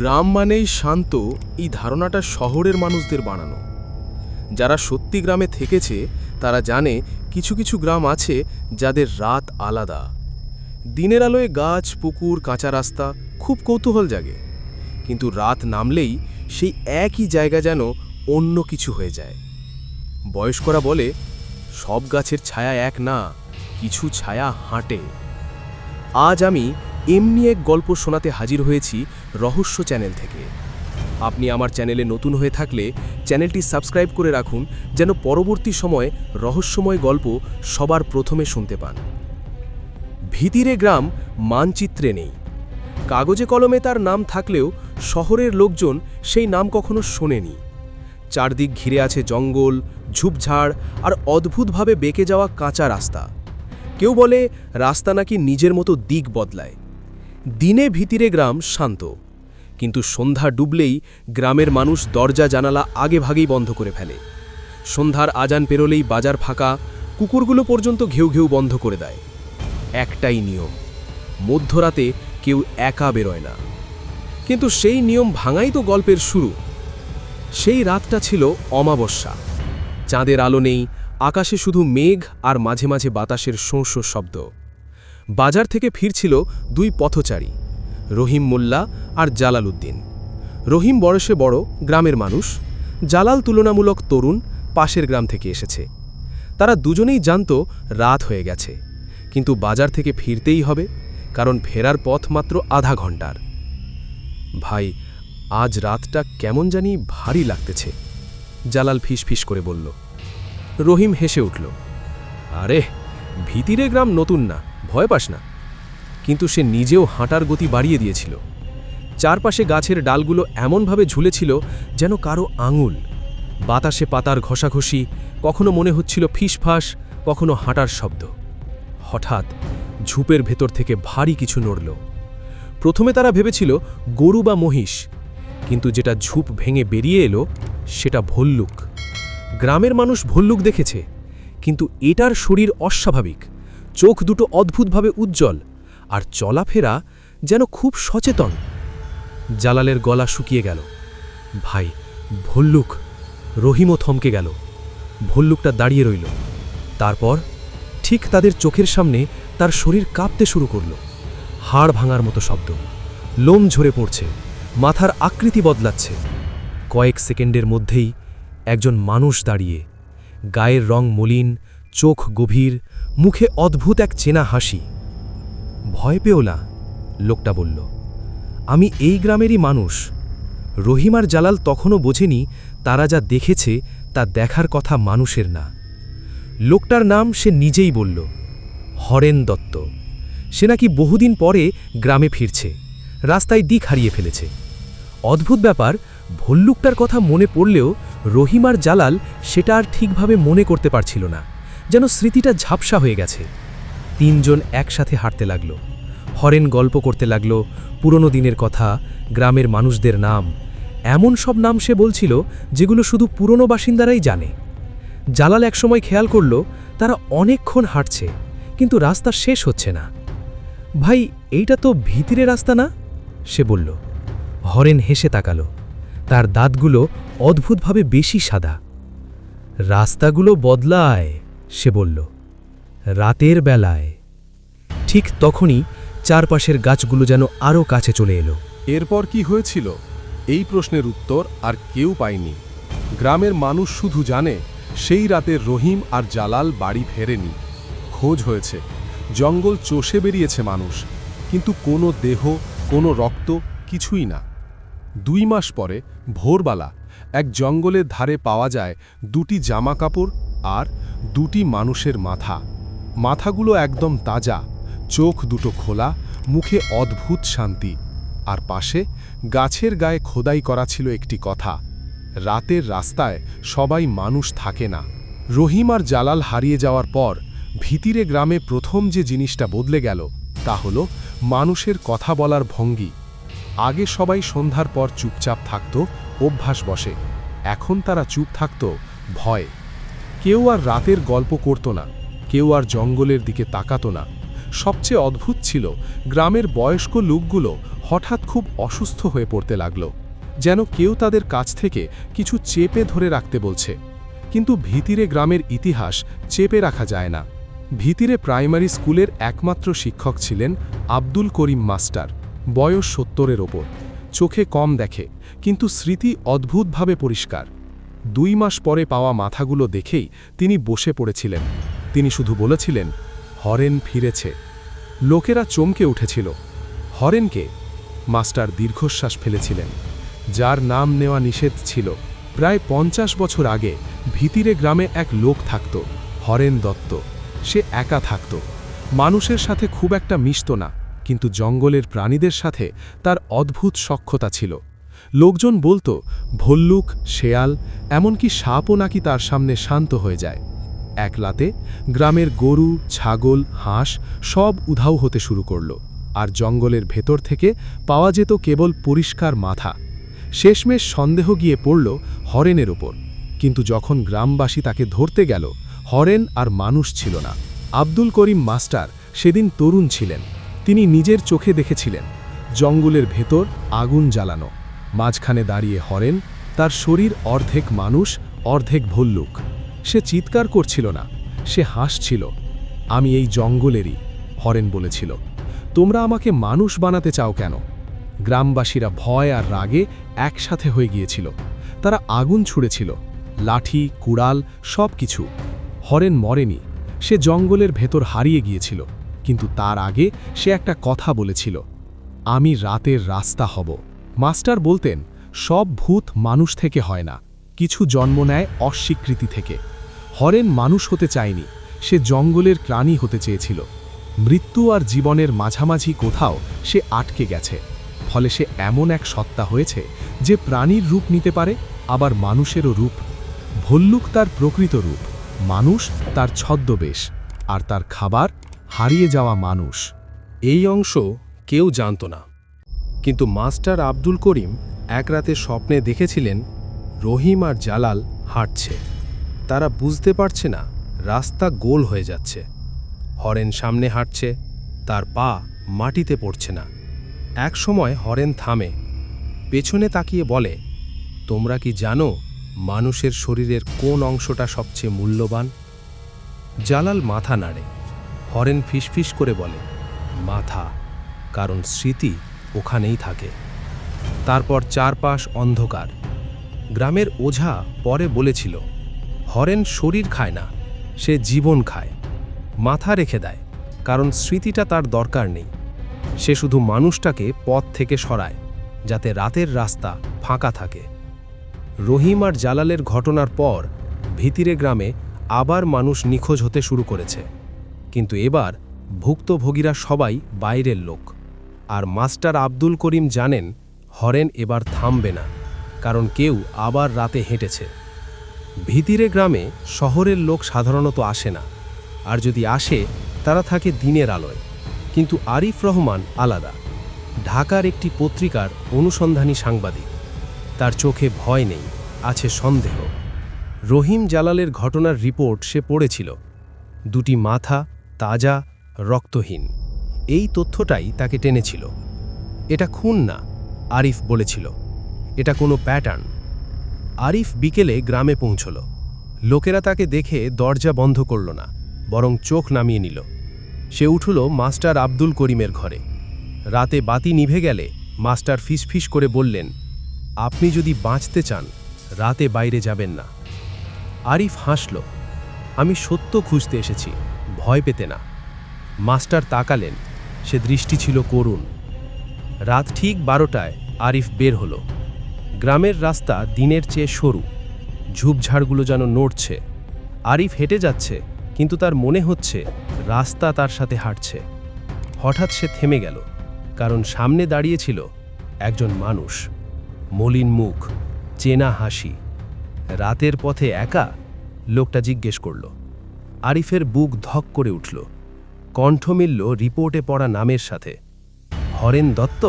গ্রাম মানেই শান্ত, এই ধারণাটা শহরের মানুষদের বানানো। যারা সত্যি গ্রামে থেকেছে, তারা জানে কিছু কিছু গ্রাম আছে যাদের রাত আলাদা। দিনের আলোয় গাছ, পুকুর, কাঁচা রাস্তা খুব কৌতূহল জাগে। কিন্তু রাত নামলেই সেই একই জায়গা যেন অন্য কিছু হয়ে যায়। বয়স্করা বলে, সব গাছের ছায়া এক না, কিছু ছায়া হাঁটে। আজ আমি এমনি এক গল্প শোনাতে হাজির হয়েছি রহস্য চ্যানেল থেকে। আপনি আমার চ্যানেলে নতুন হয়ে থাকলে চ্যানেলটি সাবস্ক্রাইব করে রাখুন যেন পরবর্তী সময়ে রহস্যময় গল্প সবার প্রথমে শুনতে পান। ভিতিরে গ্রাম মানচিত্রে নেই। কাগজে কলমে তার নাম থাকলেও শহরের লোকজন সেই নাম কখনো শোনেনি। চারদিক ঘিরে আছে জঙ্গল, ঝুপঝাড় আর অদ্ভুতভাবে বেঁকে যাওয়া কাঁচা রাস্তা। কেউ বলে রাস্তা নাকি নিজের মতো দিক বদলায়। দিনে ভিতিরে গ্রাম শান্ত। কিন্তু সন্ধ্যা ডুবলেই গ্রামের মানুষ দরজা জানালা আগে ভাগেই বন্ধ করে ফেলে। সন্ধ্যার আজান পেরোলেই বাজার ফাঁকা, কুকুরগুলো পর্যন্ত ঘেউ ঘেউ বন্ধ করে দেয়। একটাই নিয়ম, মধ্যরাতে কেউ একা বেরোয় না। কিন্তু সেই নিয়ম ভাঙাই তো গল্পের শুরু। সেই রাতটা ছিল অমাবস্যা। চাঁদের আলো নেই, আকাশে শুধু মেঘ আর মাঝে মাঝে বাতাসের শোঁ শব্দ। বাজার থেকে ফিরছিল দুই পথচারী, রহিম মোল্লা আর জালাল উদ্দিন। রহিম বয়সে বড়, গ্রামের মানুষ। জালাল তুলনামূলক তরুণ, পাশের গ্রাম থেকে এসেছে। তারা দুজনেই জানত রাত হয়ে গেছে। কিন্তু বাজার থেকে ফিরতেই হবে, কারণ ফেরার পথ মাত্র আধা ঘণ্টার ভাই, আজ রাতটা কেমন জানি ভারী লাগতেছে। জালাল ফিস করে বলল। রহিম হেসে উঠল, আরে, ভিতিরে গ্রাম নতুন না। ভয় পাস না। কিন্তু সে নিজেও হাঁটার গতি বাড়িয়ে দিয়েছিল। চারপাশে গাছের ডালগুলো এমনভাবে ঝুলেছিল যেন কারও আঙুল। বাতাসে পাতার ঘষাঘষি, কখনো মনে হচ্ছিল ফিসফাস, কখনো হাঁটার শব্দ। হঠাৎ ঝুপের ভেতর থেকে ভারী কিছু নড়ল। প্রথমে তারা ভেবেছিল গরু বা মহিষ, কিন্তু যেটা ঝুপ ভেঙে বেরিয়ে এলো সেটা ভল্লুক। গ্রামের মানুষ ভল্লুক দেখেছে, কিন্তু এটার শরীর অস্বাভাবিক। চোখ দুটো অদ্ভুতভাবে উজ্জ্বল আর চলাফেরা যেন খুব সচেতন। জালালের গলা শুকিয়ে গেল। ভাই, ভল্লুক, রহিমও থমকে গেল। ভল্লুকটা দাঁড়িয়ে রইল। তারপর ঠিক তাদের চোখের সামনে তার শরীর কাঁপতে শুরু করল। হাড় ভাঙার মতো শব্দ। লোম ঝরে পড়ছে। মাথার আকৃতি বদলাচ্ছে। কয়েক সেকেন্ডের মধ্যেই একজন মানুষ দাঁড়িয়ে, গায়ের রং মলিন, চোখ গভীর মুখে অদ্ভুত এক চেনা হাসি। ভয় পেও না, লোকটা বলল। আমি এই গ্রামেরই মানুষ। রহিমার জালাল তখনও বোঝেনি তারা যা দেখেছে তা দেখার কথা মানুষের না। লোকটার নাম সে নিজেই বলল, হরেন দত্ত। সে নাকি বহুদিন পরে গ্রামে ফিরছে, রাস্তায় দিক হারিয়ে ফেলেছে। অদ্ভুত ব্যাপার, ভল্লুকটার কথা মনে পড়লেও রহিমার জালাল সেটা আর ঠিকভাবে মনে করতে পারছিল না। যেন স্মৃতিটা ঝাপসা হয়ে গেছে। তিনজন একসাথে হাঁটতে লাগল। হরেন গল্প করতে লাগল, পুরনো দিনের কথা, গ্রামের মানুষদের নাম, এমন সব নাম সে বলছিল যেগুলো শুধু পুরনো বাসিন্দারাই জানে। জালাল একসময় খেয়াল করল, তারা অনেকক্ষণ হাঁটছে, কিন্তু রাস্তা শেষ হচ্ছে না। ভাই, এইটা তো ভিতরে রাস্তা না? সে বলল। হরেন হেসে তাকালো। তার দাঁতগুলো অদ্ভুতভাবে বেশি সাদা। রাস্তাগুলো বদলায়। সে বলল, রাতের বেলায় ঠিক তখনই চারপাশের গাছগুলো যেন আরও কাছে চলে এলো। এরপর কি হয়েছিল? এই প্রশ্নের উত্তর আর কেউ পায়নি। গ্রামের মানুষ শুধু জানে, সেই রাতে রহিম আর জালাল বাড়ি ফেরেনি। খোঁজ হয়েছে। জঙ্গল চষে বেরিয়েছে মানুষ। কিন্তু কোনো দেহ, কোনো রক্ত, কিছুই না। দুই মাস পরে ভোরবেলা এক জঙ্গলের ধারে পাওয়া যায় দুটি জামা কাপড় আর দুটি মানুষের মাথা। মাথাগুলো একদম তাজা, চোখ দুটো খোলা, মুখে অদ্ভুত শান্তি। আর পাশে গাছের গায়ে খোদাই করা ছিল একটি কথা, রাতের রাস্তায় সবাই মানুষ থাকে না। রহিম আর জালাল হারিয়ে যাওয়ার পর ভিতিরে গ্রামে প্রথম যে জিনিসটা বদলে গেল, তা হল মানুষের কথা বলার ভঙ্গি। আগে সবাই সন্ধ্যার পর চুপচাপ থাকত, অভ্যাস বসে। এখন তারা চুপ থাকত, ভয়। কেউ আর রাতের গল্প করত না, কেউ আর জঙ্গলের দিকে তাকাত না। সবচেয়ে অদ্ভুত ছিল, গ্রামের বয়স্ক লোকগুলো হঠাৎ খুব অসুস্থ হয়ে পড়তে লাগল, যেন কেউ তাদের কাছ থেকে কিছু চেপে ধরে রাখতে বলছে। কিন্তু ভিতিরে গ্রামের ইতিহাস চেপে রাখা যায় না। ভিতিরে প্রাইমারি স্কুলের একমাত্র শিক্ষক ছিলেন আব্দুল করিম মাস্টার, বয়স সত্তরের ওপর। চোখে কম দেখে, কিন্তু স্মৃতি অদ্ভুতভাবে পরিষ্কার। দুই মাস পরে পাওয়া মাথাগুলো দেখেই তিনি বসে পড়েছিলেন। তিনি শুধু বলেছিলেন, হরেন ফিরেছে। লোকেরা চমকে উঠেছিল। হরেনকে মাস্টার দীর্ঘশ্বাস ফেলেছিলেন, যার নাম নেওয়া নিষেধ ছিল। প্রায় পঞ্চাশ বছর আগে ভিতিরে গ্রামে এক লোক থাকত, হরেন দত্ত। সে একা থাকত। মানুষের সাথে খুব একটা মিশত না, কিন্তু জঙ্গলের প্রাণীদের সাথে তার অদ্ভুত সক্ষতা ছিল। লোকজন বলতো, ভল্লুক, শেয়াল, এমনকি সাপও নাকি তার সামনে শান্ত হয়ে যায়। এক রাতে গ্রামের গরু, ছাগল, হাঁস সব উধাও হতে শুরু করল, আর জঙ্গলের ভেতর থেকে পাওয়া যেত কেবল পরিষ্কার মাথা। শেষমেশ সন্দেহ গিয়ে পড়ল হরেনের ওপর। কিন্তু যখন গ্রামবাসী তাকে ধরতে গেল, হরেন আর মানুষ ছিল না। আব্দুল করিম মাস্টার সেদিন তরুণ ছিলেন। তিনি নিজের চোখে দেখেছিলেন, জঙ্গলের ভেতর আগুন জ্বালানো। মাঝখানে দাঁড়িয়ে হরেন, তার শরীর অর্ধেক মানুষ, অর্ধেক ভল্লুক। সে চিৎকার করছিল না, সে হাসছিল। আমি এই জঙ্গলেরই, হরেন বলেছিল। তোমরা আমাকে মানুষ বানাতে চাও কেন? গ্রামবাসীরা ভয় আর রাগে একসাথে হয়ে গিয়েছিল। তারা আগুন ছুঁড়েছিল, লাঠি, কুড়াল সব কিছু হরেন মরেনি, সে জঙ্গলের ভেতর হারিয়ে গিয়েছিল। কিন্তু তার আগে সে একটা কথা বলেছিল, আমি রাতের রাস্তা হব। মাস্টার বলতেন, সব ভূত মানুষ থেকে হয় না, কিছু জন্ম নেয় অস্বীকৃতি থেকে। হরেন মানুষ হতে চায়নি, সে জঙ্গলের প্রাণী হতে চেয়েছিল। মৃত্যু আর জীবনের মাঝামাঝি কোথাও সে আটকে গেছে, ফলে সে এমন এক সত্তা হয়েছে যে প্রাণীর রূপ নিতে পারে, আবার মানুষেরও রূপ। ভল্লুক তার প্রকৃত রূপ, মানুষ তার ছদ্মবেশ, আর তার খাবার হারিয়ে যাওয়া মানুষ। এই অংশ কেউ জানত না। কিন্তু মাস্টার আব্দুল করিম এক রাতে স্বপ্নে দেখেছিলেন রহিম আর জালাল হাঁটছে। তারা বুঝতে পারছে না রাস্তা গোল হয়ে যাচ্ছে। হরেন সামনে হাঁটছে, তার পা মাটিতে পড়ছে না। এক সময় হরেন থামে, পেছনে তাকিয়ে বলে, তোমরা কি জানো মানুষের শরীরের কোন অংশটা সবচেয়ে মূল্যবান? জালাল মাথা নাড়ে। হরেন ফিসফিস করে বলে, মাথা, কারণ স্মৃতি ওখানেই থাকে। তারপর চারপাশ অন্ধকার। গ্রামের ওঝা পরে বলেছিল, হরেন শরীর খায় না, সে জীবন খায়। মাথা রেখে দেয়, কারণ স্মৃতিটা তার দরকার নেই। সে শুধু মানুষটাকে পথ থেকে সরায়, যাতে রাতের রাস্তা ফাঁকা থাকে। রহিম আর জালালের ঘটনার পর ভিতিরে গ্রামে আবার মানুষ নিখোঁজ হতে শুরু করেছে। কিন্তু এবার ভুক্তভোগীরা সবাই বাইরের লোক। আর মাস্টার আব্দুল করিম জানেন, হরেন এবার থামবে না, কারণ কেউ আবার রাতে হেঁটেছে। ভিতিরে গ্রামে শহরের লোক সাধারণত আসে না, আর যদি আসে, তারা থাকে দিনের আলোয়। কিন্তু আরিফ রহমান আলাদা। ঢাকার একটি পত্রিকার অনুসন্ধানী সাংবাদিক। তার চোখে ভয় নেই, আছে সন্দেহ। রহিম জালালের ঘটনার রিপোর্ট সে পড়েছিল। দুটি মাথা তাজা, রক্তহীন। এই তথ্যটাই তাকে টেনেছিল। এটা খুন না, আরিফ বলেছিল। এটা কোনো প্যাটার্ন। আরিফ বিকেলে গ্রামে পৌঁছল। লোকেরা তাকে দেখে দরজা বন্ধ করল না, বরং চোখ নামিয়ে নিল। সে উঠল মাস্টার আব্দুল করিমের ঘরে। রাতে বাতি নিভে গেলে মাস্টার ফিসফিস করে বললেন, আপনি যদি বাঁচতে চান, রাতে বাইরে যাবেন না। আরিফ হাসল, আমি সত্য খুঁজতে এসেছি, ভয় পেতে না। মাস্টার তাকালেন সে দৃষ্টি ছিল করুণ। রাত ঠিক বারোটায় আরিফ বের হলো। গ্রামের রাস্তা দিনের চেয়ে সরু। ঝুপঝাড়গুলো যেন নড়ছে। আরিফ হেঁটে যাচ্ছে, কিন্তু তার মনে হচ্ছে রাস্তা তার সাথে হাঁটছে। হঠাৎ সে থেমে গেল, কারণ সামনে দাঁড়িয়েছিল একজন মানুষ। মলিন মুখ, চেনা হাসি। রাতের পথে একা? লোকটা জিজ্ঞেস করল। আরিফের বুক ধক করে উঠল। কণ্ঠ মিলল রিপোর্টে পড়া নামের সাথে। হরেন দত্ত?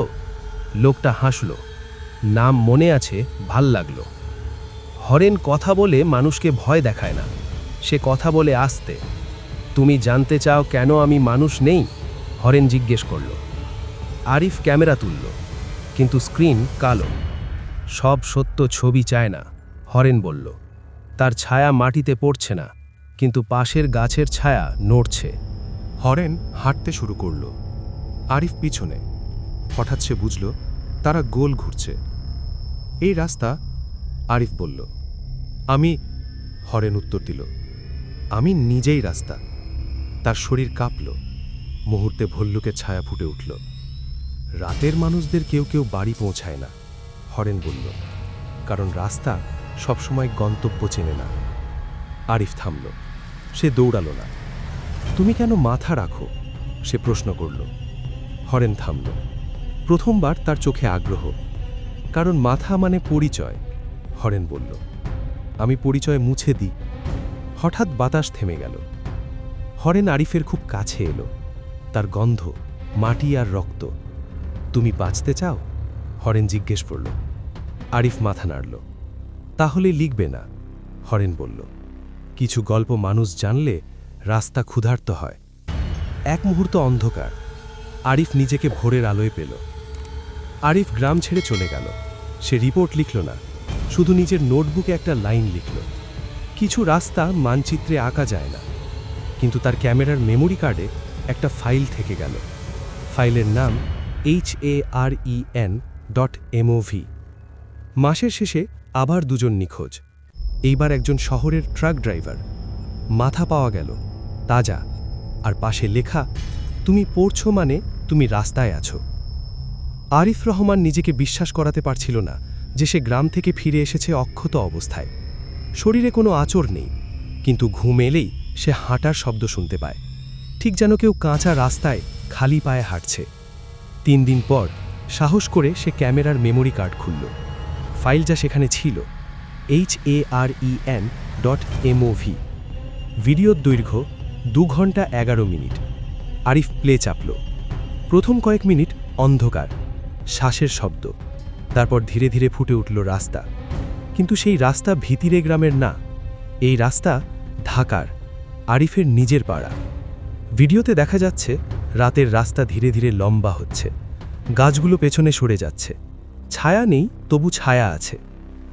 লোকটা হাসল। নাম মনে আছে, ভালো লাগল। হরেন কথা বলে মানুষকে ভয় দেখায় না। সে কথা বলে আসতে। তুমি জানতে চাও কেন আমি মানুষ নেই? হরেন জিজ্ঞেস করল। আরিফ ক্যামেরা তুলল, কিন্তু স্ক্রিন কালো। সব সত্য ছবি চায় না, হরেন বলল। তার ছায়া মাটিতে পড়ছে না, কিন্তু পাশের গাছের ছায়া নড়ছে। হরেন হাঁটতে শুরু করল। আরিফ পিছনে। হঠাৎ সে বুঝল, তারা গোল ঘুরছে। এই রাস্তা, আরিফ বলল, আমি, হরেন উত্তর দিল, আমি নিজেই রাস্তা। তার শরীর কাঁপল। মুহূর্তে ভল্লুকের ছায়া ফুটে উঠল। রাতের মানুষদের কেউ কেউ বাড়ি পৌঁছায় না, হরেন বলল, কারণ রাস্তা সবসময় গন্তব্য চেনে না। আরিফ থামল। সে দৌড়ালো না। তুমি কেন মাথা রাখো? সে প্রশ্ন করল। হরেন থামল। প্রথমবার তার চোখে আগ্রহ। কারণ মাথা মানে পরিচয়, হরেন বলল। আমি পরিচয় মুছে দিই। হঠাৎ বাতাস থেমে গেল। হরেন আরিফের খুব কাছে এলো। তার গন্ধ, মাটি আর রক্ত। তুমি বাঁচতে চাও? হরেন জিজ্ঞেস করল। আরিফ মাথা নাড়ল। তাহলে লিখবে না, হরেন বলল। কিছু গল্প মানুষ জানলে রাস্তা ক্ষুধার্ত হয়। এক মুহূর্ত অন্ধকার। আরিফ নিজেকে ভোরের আলোয় পেল। আরিফ গ্রাম ছেড়ে চলে গেল। সে রিপোর্ট লিখল না। শুধু নিজের নোটবুকে একটা লাইন লিখল। কিছু রাস্তা মানচিত্রে আঁকা যায় না। কিন্তু তার ক্যামেরার মেমোরি কার্ডে একটা ফাইল থেকে গেল। ফাইলের নাম H A R E N dot MOV মাসের শেষে আবার দুজন নিখোঁজ। এইবার একজন শহরের ট্রাক ড্রাইভার। মাথা পাওয়া গেল। তাজা। আর পাশে লেখা, তুমি পড়ছো মানে তুমি রাস্তায় আছো। আরিফ রহমান নিজেকে বিশ্বাস করাতে পারছিল না যে সে গ্রাম থেকে ফিরে এসেছে অক্ষত অবস্থায়। শরীরে কোনো আচর নেই, কিন্তু ঘুম এলেই সে হাঁটার শব্দ শুনতে পায়। ঠিক যেন কেউ কাঁচা রাস্তায় খালি পায়ে হাঁটছে। তিন দিন পর সাহস করে সে ক্যামেরার মেমোরি কার্ড খুলল। ফাইল যা সেখানে ছিল H A R E N dot MOV ভিডিওর দৈর্ঘ্য দু ঘণ্টা এগারো মিনিট। Arif play chapel. প্রথম কয়েক মিনিট অন্ধকার, শ্বাসের শব্দ। তারপর ধীরে ধীরে ফুটে উঠল রাস্তা। কিন্তু সেই রাস্তা ভিতিরে গ্রামের না। এই রাস্তা ঢাকার, আরিফের নিজের পাড়া। ভিডিওতে দেখা যাচ্ছে, রাতের রাস্তা ধীরে ধীরে লম্বা হচ্ছে। গাছগুলো পেছনে সরে যাচ্ছে। ছায়া নেই, তবু ছায়া আছে।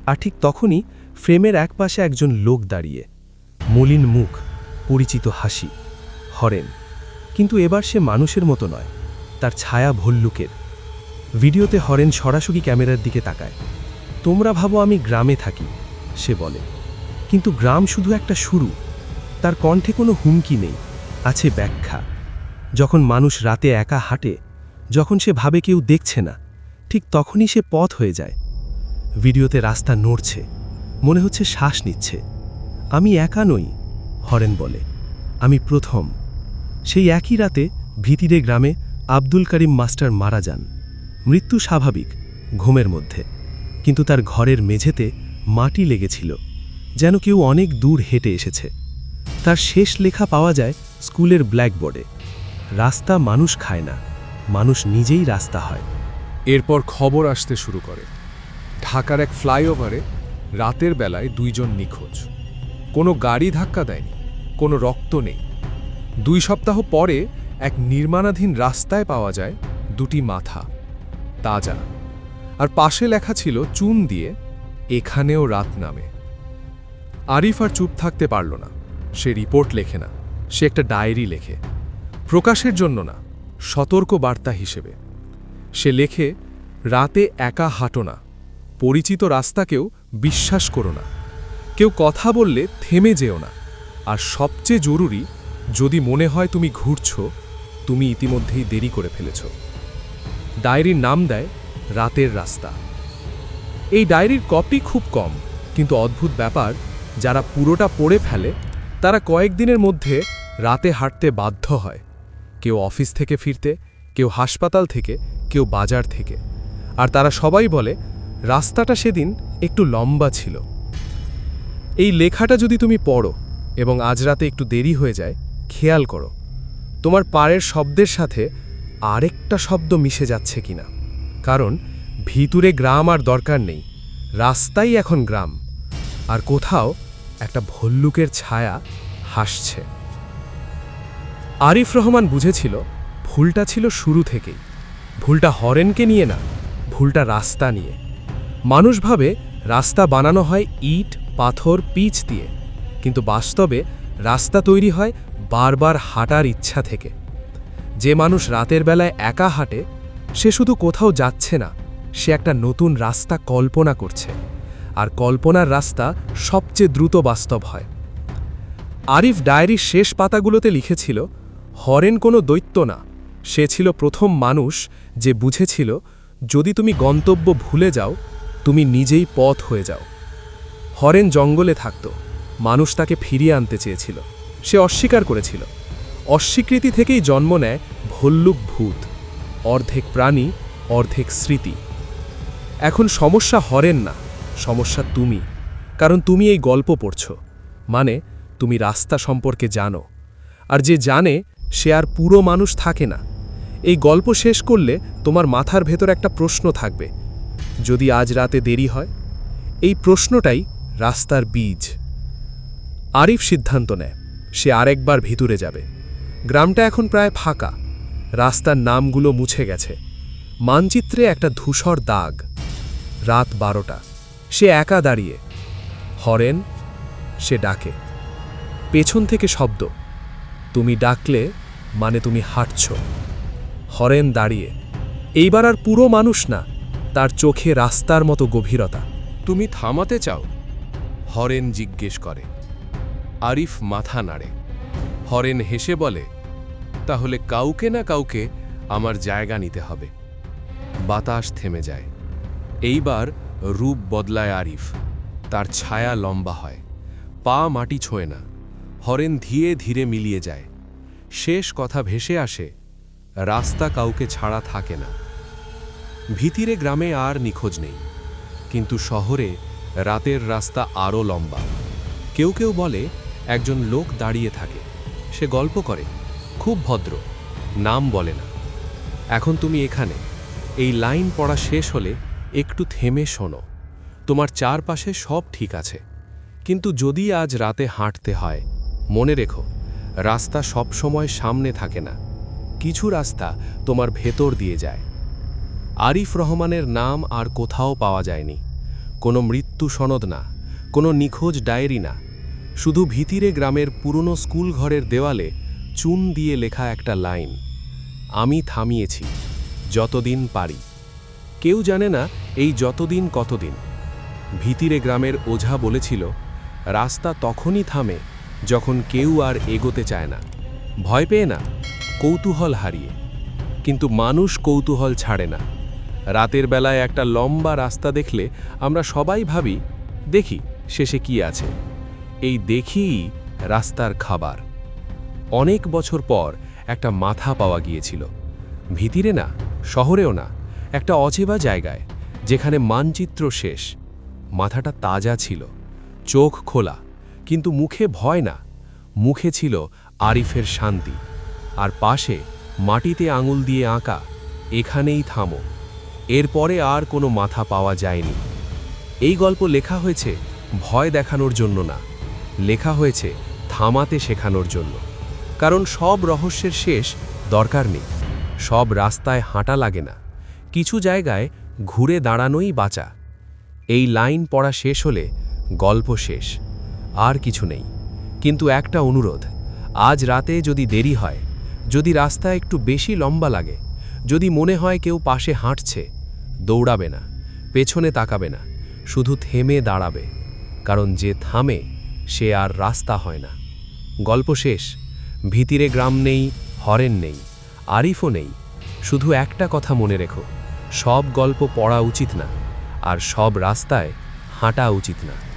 আর ঠিক তখনই ফ্রেমের একপাশে একজন লোক দাঁড়িয়ে। মলিন মুখ। পরিচিত হাসি, হরেন। কিন্তু এবার সে মানুষের মতো নয়, তার ছায়া ভল্লুকের। ভিডিওতে হরেন সরাসরি ক্যামেরার দিকে তাকায়। তোমরা ভাবো আমি গ্রামে থাকি, সে বলে। কিন্তু গ্রাম শুধু একটা শুরু। তার কণ্ঠে কোনো হুমকি নেই, আছে ব্যাখ্যা। যখন মানুষ রাতে একা হাঁটে, যখন সে ভাবে কেউ দেখছে না, ঠিক তখনই সে পথ হয়ে যায়। ভিডিওতে রাস্তা নড়ছে, মনে হচ্ছে শ্বাস নিচ্ছে। আমি একা নই হরেন বলে। আমি প্রথম। সেই একই রাতে ভিতিরে গ্রামে আব্দুল করিম মাস্টার মারা যান। মৃত্যু স্বাভাবিক ঘুমের মধ্যে। কিন্তু তার ঘরের মেঝেতে মাটি লেগেছিল, যেন কেউ অনেক দূর হেঁটে এসেছে। তার শেষ লেখা পাওয়া যায় স্কুলের ব্ল্যাকবোর্ডে। রাস্তা মানুষ খায় না, মানুষ নিজেই রাস্তা হয়। এরপর খবর আসতে শুরু করে। ঢাকার এক ফ্লাইওভারে রাতের বেলায় দুইজন নিখোঁজ। কোনো গাড়ি ধাক্কা দেয়নি। কোনো রক্ত নেই। দুই সপ্তাহ পরে এক নির্মাণাধীন রাস্তায় পাওয়া যায় দুটি মাথা, তাজা। আর পাশে লেখা ছিল চুন দিয়ে, এখানেও রাত নামে। আরিফ আর চুপ থাকতে পারল না। সে রিপোর্ট লেখে না। সে একটা ডায়েরি লেখে। প্রকাশের জন্য না, সতর্ক বার্তা হিসেবে। সে লেখে, রাতে একা হাঁটো না। পরিচিত রাস্তাকেও বিশ্বাস করো না। কেউ কথা বললে থেমে যেও না। আর সবচেয়ে জরুরি, যদি মনে হয় তুমি ঘুরছ, তুমি ইতিমধ্যেই দেরি করে ফেলেছ। ডায়েরির নাম দেয় রাতের রাস্তা। এই ডায়েরির কপি খুব কম, কিন্তু অদ্ভুত ব্যাপার, যারা পুরোটা পড়ে ফেলে, তারা কয়েকদিনের মধ্যে রাতে হাঁটতে বাধ্য হয়। কেউ অফিস থেকে ফিরতে, কেউ হাসপাতাল থেকে, কেউ বাজার থেকে। আর তারা সবাই বলে, রাস্তাটা সেদিন একটু লম্বা ছিল। এই লেখাটা যদি তুমি পড়ো এবং আজ রাতে একটু দেরি হয়ে যায়, খেয়াল করো। তোমার পাড়ের শব্দের সাথে আরেকটা শব্দ মিশে যাচ্ছে কিনা। কারণ ভিতরে গ্রাম আর দরকার নেই, রাস্তাই এখন গ্রাম। আর কোথাও একটা ভল্লুকের ছায়া হাসছে। আরিফ রহমান বুঝেছিল, ভুলটা ছিল শুরু থেকেই। ভুলটা হরেনকে নিয়ে না, ভুলটা রাস্তা নিয়ে। মানুষ ভাবে রাস্তা বানানো হয় ইট, পাথর, পিচ দিয়ে। কিন্তু বাস্তবে রাস্তা তৈরি হয় বারবার হাঁটার ইচ্ছা থেকে। যে মানুষ রাতের বেলায় একা হাঁটে, সে শুধু কোথাও যাচ্ছে না, সে একটা নতুন রাস্তা কল্পনা করছে। আর কল্পনার রাস্তা সবচেয়ে দ্রুত বাস্তব হয়। আরিফ ডায়েরির শেষ পাতাগুলোতে লিখেছিল, হরেন কোনো দৈত্য না। সে ছিল প্রথম মানুষ যে বুঝেছিল, যদি তুমি গন্তব্য ভুলে যাও, তুমি নিজেই পথ হয়ে যাও। হরেন জঙ্গলে থাকত। মানুষ তাকে ফিরিয়ে আনতে চেয়েছিল। সে অস্বীকার করেছিল। অস্বীকৃতি থেকেই জন্ম নেয় ভল্লুক ভূত, অর্ধেক প্রাণী, অর্ধেক স্মৃতি। এখন সমস্যা হরেন না, সমস্যা তুমি, কারণ তুমি এই গল্প পড়ছ। মানে তুমি রাস্তা সম্পর্কে জানো। আর যে জানে, সে আর পুরো মানুষ থাকে না। এই গল্প শেষ করলে তোমার মাথার ভেতর একটা প্রশ্ন থাকবে। যদি আজ রাতে দেরি হয়? এই প্রশ্নটাই রাস্তার বীজ। আরিফ সিদ্ধান্ত নেয়, সে আরেকবার ভিতরে যাবে। গ্রামটা এখন প্রায় ফাঁকা। রাস্তার নামগুলো মুছে গেছে। মানচিত্রে একটা ধূসর দাগ। রাত বারোটা। সে একা দাঁড়িয়ে। হরেন, সে ডাকে। পেছন থেকে শব্দ। তুমি ডাকলে মানে তুমি হাঁটছ। হরেন দাঁড়িয়ে। এইবার আর পুরো মানুষ না, তার চোখে রাস্তার মতো গভীরতা। তুমি থামাতে চাও? হরেন জিজ্ঞেস করে। আরিফ মাথা নাড়ে। হরেন হেসে বলে, তাহলে কাউকে না কাউকে আমার জায়গা নিতে হবে। বাতাস থেমে যায়। এইবার রূপ বদলায় আরিফ। তার ছায়া লম্বা হয়। পা মাটি ছোঁয় না। হরেন ধীরে ধীরে মিলিয়ে যায়। শেষ কথা ভেসে আসে, রাস্তা কাউকে ছাড়া থাকে না। ভিতিরে গ্রামে আর নিখোঁজ নেই। কিন্তু শহরে রাতের রাস্তা আরও লম্বা। কেউ কেউ বলে একজন লোক দাঁড়িয়ে থাকে। সে গল্প করে, খুব ভদ্র, নাম বলে না। এখন তুমি এখানে, এই লাইন পড়া শেষ হলে একটু থেমে শোনো। তোমার চারপাশে সব ঠিক আছে। কিন্তু যদি আজ রাতে হাঁটতে হয়, মনে রেখো, রাস্তা সব সময় সামনে থাকে না। কিছু রাস্তা তোমার ভেতর দিয়ে যায়। আরিফ রহমানের নাম আর কোথাও পাওয়া যায়নি। কোনো মৃত্যু সনদ না, কোনো নিখোঁজ ডায়েরি না। শুধু ভিতিরে গ্রামের পুরনো স্কুল ঘরের দেওয়ালে চুন দিয়ে লেখা একটা লাইন, আমি থামিয়েছি, যতদিন পারি। কেউ জানে না এই যতদিন কতদিন। ভিতিরে গ্রামের ওঝা বলেছিল, রাস্তা তখনই থামে যখন কেউ আর এগোতে চায় না। ভয় পেয়ে না, কৌতূহল হারিয়ে। কিন্তু মানুষ কৌতূহল ছাড়ে না। রাতের বেলায় একটা লম্বা রাস্তা দেখলে আমরা সবাই ভাবি, দেখি, শেষে কি আছে? এই দেখিই রাস্তার খাবার। অনেক বছর পর একটা মাথা পাওয়া গিয়েছিল। ভিতিরে না, শহরেও না, একটা অচেবা জায়গায়, যেখানে মানচিত্র শেষ। মাথাটা তাজা ছিল, চোখ খোলা, কিন্তু মুখে ভয় না। মুখে ছিল আরিফের শান্তি। আর পাশে মাটিতে আঙুল দিয়ে আঁকা, এখানেই থামো। এরপরে আর কোনো মাথা পাওয়া যায়নি। এই গল্প লেখা হয়েছে ভয় দেখানোর জন্য না। লেখা হয়েছে থামাতে শেখানোর জন্য। কারণ সব রহস্যের শেষ দরকার নেই। সব রাস্তায় হাঁটা লাগে না। কিছু জায়গায় ঘুরে দাঁড়ানোই বাঁচা। এই লাইন পড়া শেষ হলে গল্প শেষ। আর কিছু নেই। কিন্তু একটা অনুরোধ। আজ রাতে যদি দেরি হয়, যদি রাস্তা একটু বেশি লম্বা লাগে, যদি মনে হয় কেউ পাশে হাঁটছে, দৌড়াবে না, পেছনে তাকাবে না, শুধু থেমে দাঁড়াবে। কারণ যে থামে সে আর রাস্তা হয় না। গল্প শেষ। ভিতিরে গ্রাম নেই, হরেন নেই, আরিফও নেই। শুধু একটা কথা মনে রেখো, সব গল্প পড়া উচিত না, আর সব রাস্তায় হাঁটা উচিত না।